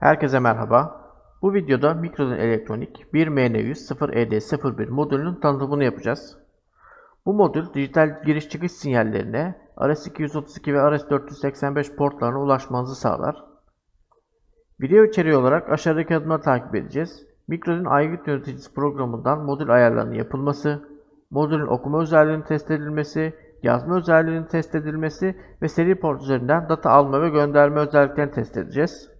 Herkese merhaba. Bu videoda Mikrodin Elektronik 1MN100-0ED01 modülünün tanıtımını yapacağız. Bu modül dijital giriş çıkış sinyallerine RS232 ve RS485 portlarına ulaşmanızı sağlar. Video içeriği olarak aşağıdaki adımları takip edeceğiz. Mikrodin aygıt yöneticisi programından modül ayarlarının yapılması, modülün okuma özelliğinin test edilmesi, yazma özelliğinin test edilmesi ve seri port üzerinden data alma ve gönderme özelliklerini test edeceğiz.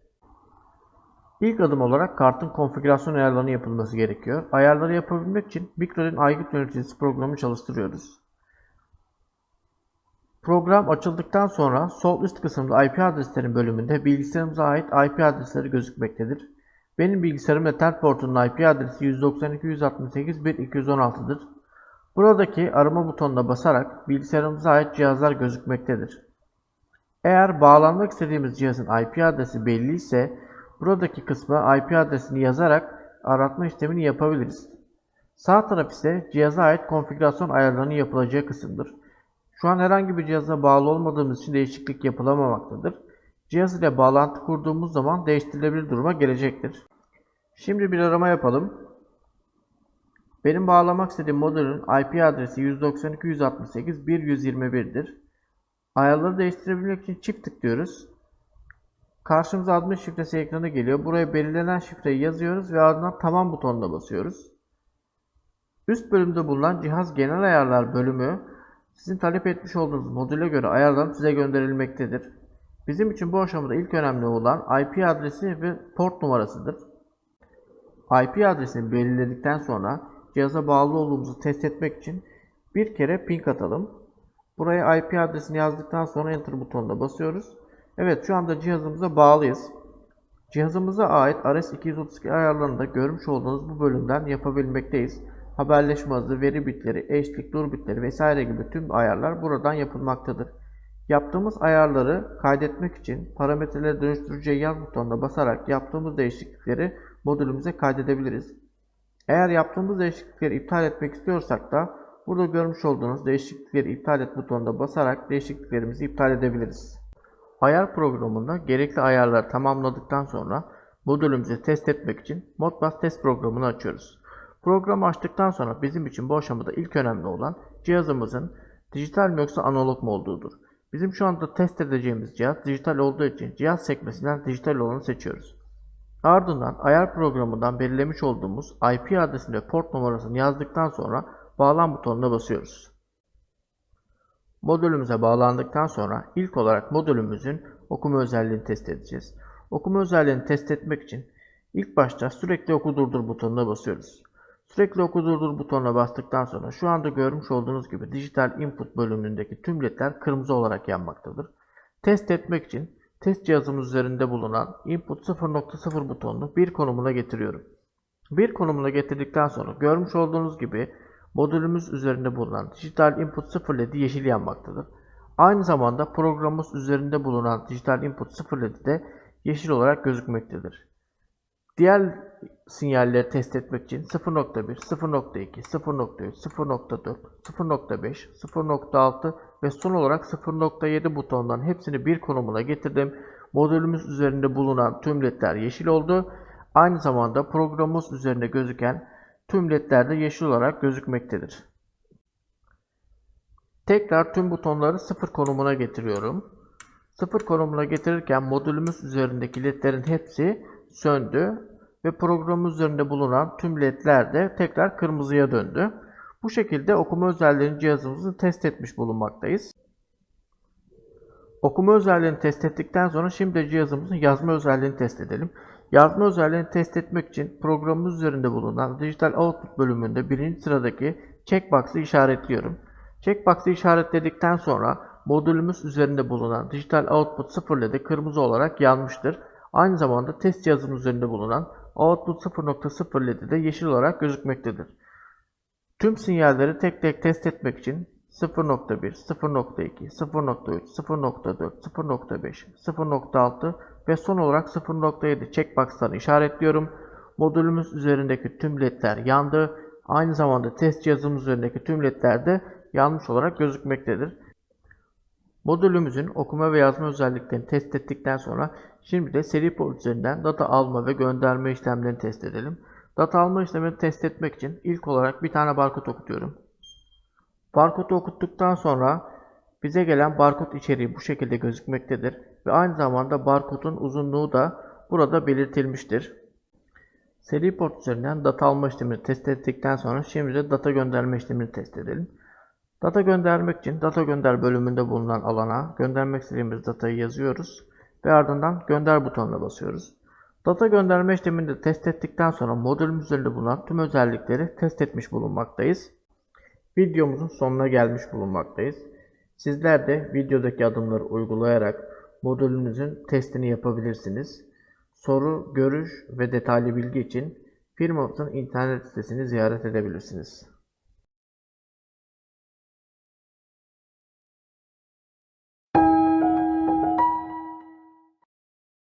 İlk adım olarak kartın konfigürasyon ayarlarının yapılması gerekiyor. Ayarları yapabilmek için Mikrodin aygıt yöneticisi programı çalıştırıyoruz. Program açıldıktan sonra sol üst kısımda IP adreslerin bölümünde bilgisayarımıza ait IP adresleri gözükmektedir. Benim bilgisayarım Ethernet portunun IP adresi 192.168.1.216'dır. Buradaki arama butonuna basarak bilgisayarımıza ait cihazlar gözükmektedir. Eğer bağlanmak istediğimiz cihazın IP adresi belli ise buradaki kısma IP adresini yazarak aratma işlemini yapabiliriz. Sağ taraf ise cihaza ait konfigürasyon ayarlarının yapılacağı kısımdır. Şu an herhangi bir cihaza bağlı olmadığımız için değişiklik yapılamamaktadır. Cihaz ile bağlantı kurduğumuz zaman değiştirilebilir duruma gelecektir. Şimdi bir arama yapalım. Benim bağlamak istediğim modülün IP adresi 192.168.1.121'dir. Ayarları değiştirebilmek için çift tıklıyoruz. Karşımıza admin şifresi ekranı geliyor. Buraya belirlenen şifreyi yazıyoruz ve ardından tamam butonuna basıyoruz. Üst bölümde bulunan cihaz genel ayarlar bölümü sizin talep etmiş olduğunuz modüle göre ayarlanıp size gönderilmektedir. Bizim için bu aşamada ilk önemli olan IP adresi ve port numarasıdır. IP adresini belirledikten sonra cihaza bağlı olduğumuzu test etmek için bir kere ping atalım. Buraya IP adresini yazdıktan sonra enter butonuna basıyoruz. Evet şu anda cihazımıza bağlıyız. Cihazımıza ait RS232 ayarlarını da görmüş olduğunuz bu bölümden yapabilmekteyiz. Haberleşme hızı, veri bitleri, eşlik, dur bitleri vesaire gibi tüm ayarlar buradan yapılmaktadır. Yaptığımız ayarları kaydetmek için parametreleri dönüştüreceği yaz butonuna basarak yaptığımız değişiklikleri modülümüze kaydedebiliriz. Eğer yaptığımız değişiklikleri iptal etmek istiyorsak da burada görmüş olduğunuz değişiklikleri iptal et butonuna basarak değişikliklerimizi iptal edebiliriz. Ayar programında gerekli ayarları tamamladıktan sonra modülümüzü test etmek için Modbus test programını açıyoruz. Programı açtıktan sonra bizim için bu aşamada ilk önemli olan cihazımızın dijital mi yoksa analog mu olduğudur. Bizim şu anda test edeceğimiz cihaz dijital olduğu için cihaz sekmesinden dijital olanı seçiyoruz. Ardından ayar programından belirlemiş olduğumuz IP adresini ve port numarasını yazdıktan sonra bağlan butonuna basıyoruz. Modülümüze bağlandıktan sonra ilk olarak modülümüzün okuma özelliğini test edeceğiz. Okuma özelliğini test etmek için ilk başta sürekli oku durdur butonuna basıyoruz. Sürekli oku durdur butonuna bastıktan sonra şu anda görmüş olduğunuz gibi dijital input bölümündeki tüm ledler kırmızı olarak yanmaktadır. Test etmek için test cihazımız üzerinde bulunan input 0.0 butonunu bir konumuna getiriyorum. Bir konumuna getirdikten sonra görmüş olduğunuz gibi modülümüz üzerinde bulunan dijital input 0 ledi yeşil yanmaktadır. Aynı zamanda programımız üzerinde bulunan dijital input 0 ledi de yeşil olarak gözükmektedir. Diğer sinyalleri test etmek için 0.1, 0.2, 0.3, 0.4, 0.5, 0.6 ve son olarak 0.7 butonların hepsini bir konumuna getirdim. Modülümüz üzerinde bulunan tüm ledler yeşil oldu. Aynı zamanda programımız üzerinde gözüken tüm ledler de yeşil olarak gözükmektedir. Tekrar tüm butonları sıfır konumuna getiriyorum. Sıfır konumuna getirirken modülümüz üzerindeki ledlerin hepsi söndü ve programımız üzerinde bulunan tüm ledler de tekrar kırmızıya döndü. Bu şekilde okuma özelliğini cihazımızı test etmiş bulunmaktayız. Okuma özelliğini test ettikten sonra şimdi cihazımızın yazma özelliğini test edelim. Yazma özelliğini test etmek için programımız üzerinde bulunan Digital Output bölümünde birinci sıradaki checkbox'ı işaretliyorum. Checkbox'ı işaretledikten sonra modülümüz üzerinde bulunan Digital Output 0 LED'i kırmızı olarak yanmıştır. Aynı zamanda test cihazımız üzerinde bulunan Output 0.0 LED'i de yeşil olarak gözükmektedir. Tüm sinyalleri tek tek test etmek için 0.1, 0.2, 0.3, 0.4, 0.5, 0.6 ve son olarak 0.7 checkbox'ları işaretliyorum. Modülümüz üzerindeki tüm ledler yandı. Aynı zamanda test cihazımız üzerindeki tüm ledler de yanmış olarak gözükmektedir. Modülümüzün okuma ve yazma özelliklerini test ettikten sonra şimdi de seri port üzerinden data alma ve gönderme işlemlerini test edelim. Data alma işlemini test etmek için ilk olarak bir tane barkod okutuyorum. Barkodu okuttuktan sonra bize gelen barkod içeriği bu şekilde gözükmektedir ve aynı zamanda barkodun uzunluğu da burada belirtilmiştir. Seri port üzerinden data alma işlemini test ettikten sonra şimdi de data gönderme işlemini test edelim. Data göndermek için data gönder bölümünde bulunan alana göndermek istediğimiz datayı yazıyoruz ve ardından gönder butonuna basıyoruz. Data gönderme işlemini test ettikten sonra modülümüz üzerinde bulunan tüm özellikleri test etmiş bulunmaktayız. Videomuzun sonuna gelmiş bulunmaktayız. Sizler de videodaki adımları uygulayarak modülünüzün testini yapabilirsiniz. Soru, görüş ve detaylı bilgi için firmamızın internet sitesini ziyaret edebilirsiniz.